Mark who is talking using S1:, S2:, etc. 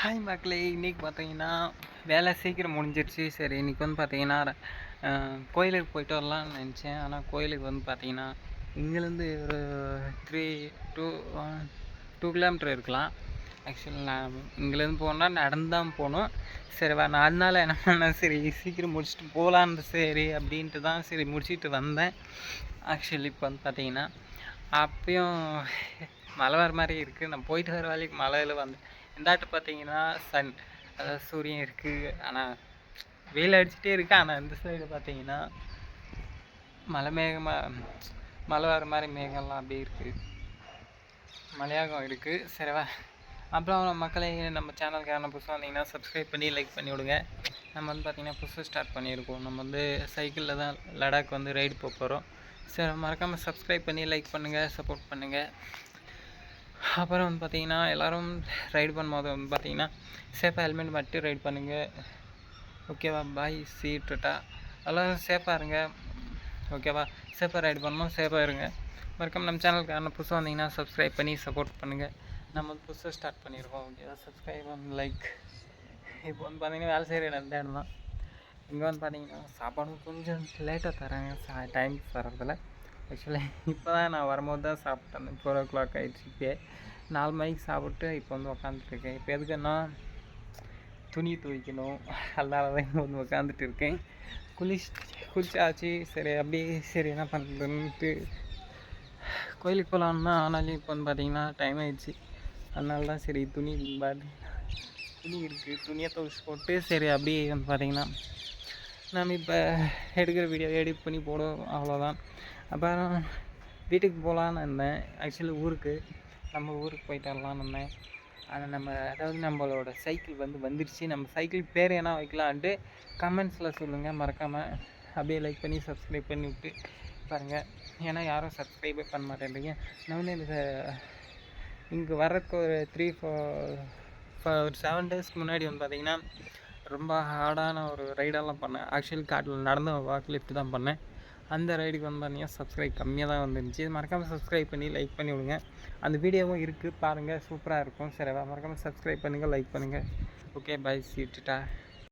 S1: Hi மக்களே. இன்றைக்கி பார்த்தீங்கன்னா வேலை சீக்கிரம் முடிஞ்சிருச்சு. சரி இன்றைக்கி வந்து பார்த்தீங்கன்னா கோயிலுக்கு போயிட்டு வரலாம்னு நினச்சேன். ஆனால் கோயிலுக்கு வந்து பார்த்தீங்கன்னா இங்கேருந்து ஒரு த்ரீ டூ டூ கிலோமீட்டர் இருக்கலாம். ஆக்சுவலி நான் இங்கேருந்து போனால் நடந்து தான் போகணும். சரி வா நான் அதனால என்ன பண்ணேன்? சரி சீக்கிரம் முடிச்சுட்டு போகலான்னு சரி அப்படின்ட்டு தான் சரி முடிச்சுட்டு வந்தேன். ஆக்சுவலி இப்போ வந்து பார்த்தீங்கன்னா அப்பயும் மழை வர மாதிரி இருக்குது நான் போயிட்டு வர வேலைக்கு மழையில் வந்தேன் இந்தாட்டு பார்த்தீங்கன்னா சன் அதாவது சூரியன் இருக்குது ஆனால் வெயில் அடிச்சுட்டே இருக்கு. ஆனால் இந்த சைடு பார்த்தீங்கன்னா மலை மேகமாக மழை வர மாதிரி மேகம்லாம் அப்படியே இருக்குது மலையாகம் இருக்குது சரிவா அப்புறம் மக்களை நம்ம சேனலுக்கு என்ன புதுசாக வந்தீங்கன்னா சப்ஸ்கிரைப் பண்ணி லைக் பண்ணி விடுங்க. நம்ம வந்து பார்த்திங்கன்னா புதுசாக ஸ்டார்ட் பண்ணியிருக்கோம். நம்ம வந்து சைக்கிளில் தான் லடாக் வந்து ரைடு போக போகிறோம் சரி மறக்காமல் சப்ஸ்கிரைப் பண்ணி லைக் பண்ணுங்கள் சப்போர்ட் பண்ணுங்கள் அப்புறம் வந்து பார்த்திங்கன்னா எல்லோரும் ரைடு பண்ணும்போது வந்து பார்த்தீங்கன்னா சேஃபாக ஹெல்மெட் மட்டும் ரைடு பண்ணுங்கள் ஓகேவா பாய் சி டுட்டா எல்லோரும் சேஃபாக இருங்க. ஓகேவா சேஃபாக ரைடு பண்ணணும் சேஃபாக இருங்க. மறக்காம நம்ம சேனலுக்கு ஆனால் புதுசாக வந்தீங்கன்னா சப்ஸ்கிரைப் பண்ணி சப்போர்ட் பண்ணுங்கள் நம்ம வந்து புதுசாக ஸ்டார்ட் பண்ணியிருக்கோம் ஓகேவா சப்ஸ்கிரைப் அண்ட் லைக் இப்போ வந்து பார்த்திங்கன்னா வேலை செய்கிற இடம் இடம் தான். இங்கே வந்து பார்த்தீங்கன்னா சாப்பாடும் கொஞ்சம் லேட்டாக தராங்க சா டைம் தரதில்ல ஆக்சுவலி இப்போ தான் நான் வரும்போது தான் சாப்பிட்டேன். ஃபோர் ஓ கிளாக் ஆகிடுச்சு இப்போ நாலு மணிக்கு சாப்பிட்டு இப்போ வந்து உக்காந்துட்ருக்கேன் இப்போ எதுக்குன்னா துணி துவைக்கணும். அதனால தான் இங்கே வந்து உட்காந்துட்டு இருக்கேன் குளிச் குளிச்சாச்சு. சரி அப்படியே சரி என்ன பண்ணுறதுன்ட்டு கோயிலுக்கு போகலான்னா ஆனாலும் இப்போ வந்து பார்த்திங்கன்னா டைம் ஆகிடுச்சு அதனால தான் சரி துணி பாதி துணி இருக்குது துணியை துவைச்சி போட்டு சரி அப்படியே வந்து பார்த்திங்கன்னா நம்ம இப்போ எடுக்கிற வீடியோ எடிட் பண்ணி போடுவோம். அவ்வளோதான் அப்புறம் வீட்டுக்கு போகலான்னு இருந்தேன். ஆக்சுவலி ஊருக்கு. நம்ம ஊருக்கு போயிட்டு வரலான்னு இருந்தேன். ஆனால் நம்ம அதாவது நம்மளோட சைக்கிள் வந்து வந்துருச்சு. நம்ம சைக்கிள் பேர் என்ன வைக்கலான்ட்டு கமெண்ட்ஸில் சொல்லுங்கள் மறக்காமல் அப்படியே லைக் பண்ணி சப்ஸ்கிரைப் பண்ணி விட்டு பாருங்கள் ஏன்னா யாரும் சப்ஸ்கிரைபே பண்ண மாட்டேன்றீங்க. நான் வந்து இந்த இங்கே வர்றதுக்கு ஒரு த்ரீ ஃபோர் ஒரு செவன் டேஸ்க்கு முன்னாடி வந்து பார்த்திங்கன்னா ரொம்ப ஹார்டான ஒரு ரைடெல்லாம் பண்ணேன். ஆக்சுவலி காட்டில் நடந்த வாக் லிஃப்ட் தான் பண்ணேன். அந்த ரைடுக்கு வந்து பார்த்தீங்கன்னா சப்ஸ்கிரைப் கம்மியாக தான் வந்துருந்துச்சு. மறக்காமல் சப்ஸ்கிரைப் பண்ணி லைக் பண்ணி விடுங்க. அந்த வீடியோவும் இருக்குது பாருங்கள் சூப்பராக இருக்கும். சரி மறக்காமல் சப்ஸ்கிரைப் பண்ணுங்கள் லைக் பண்ணுங்கள் ஓகே பை சீட்டுட்டா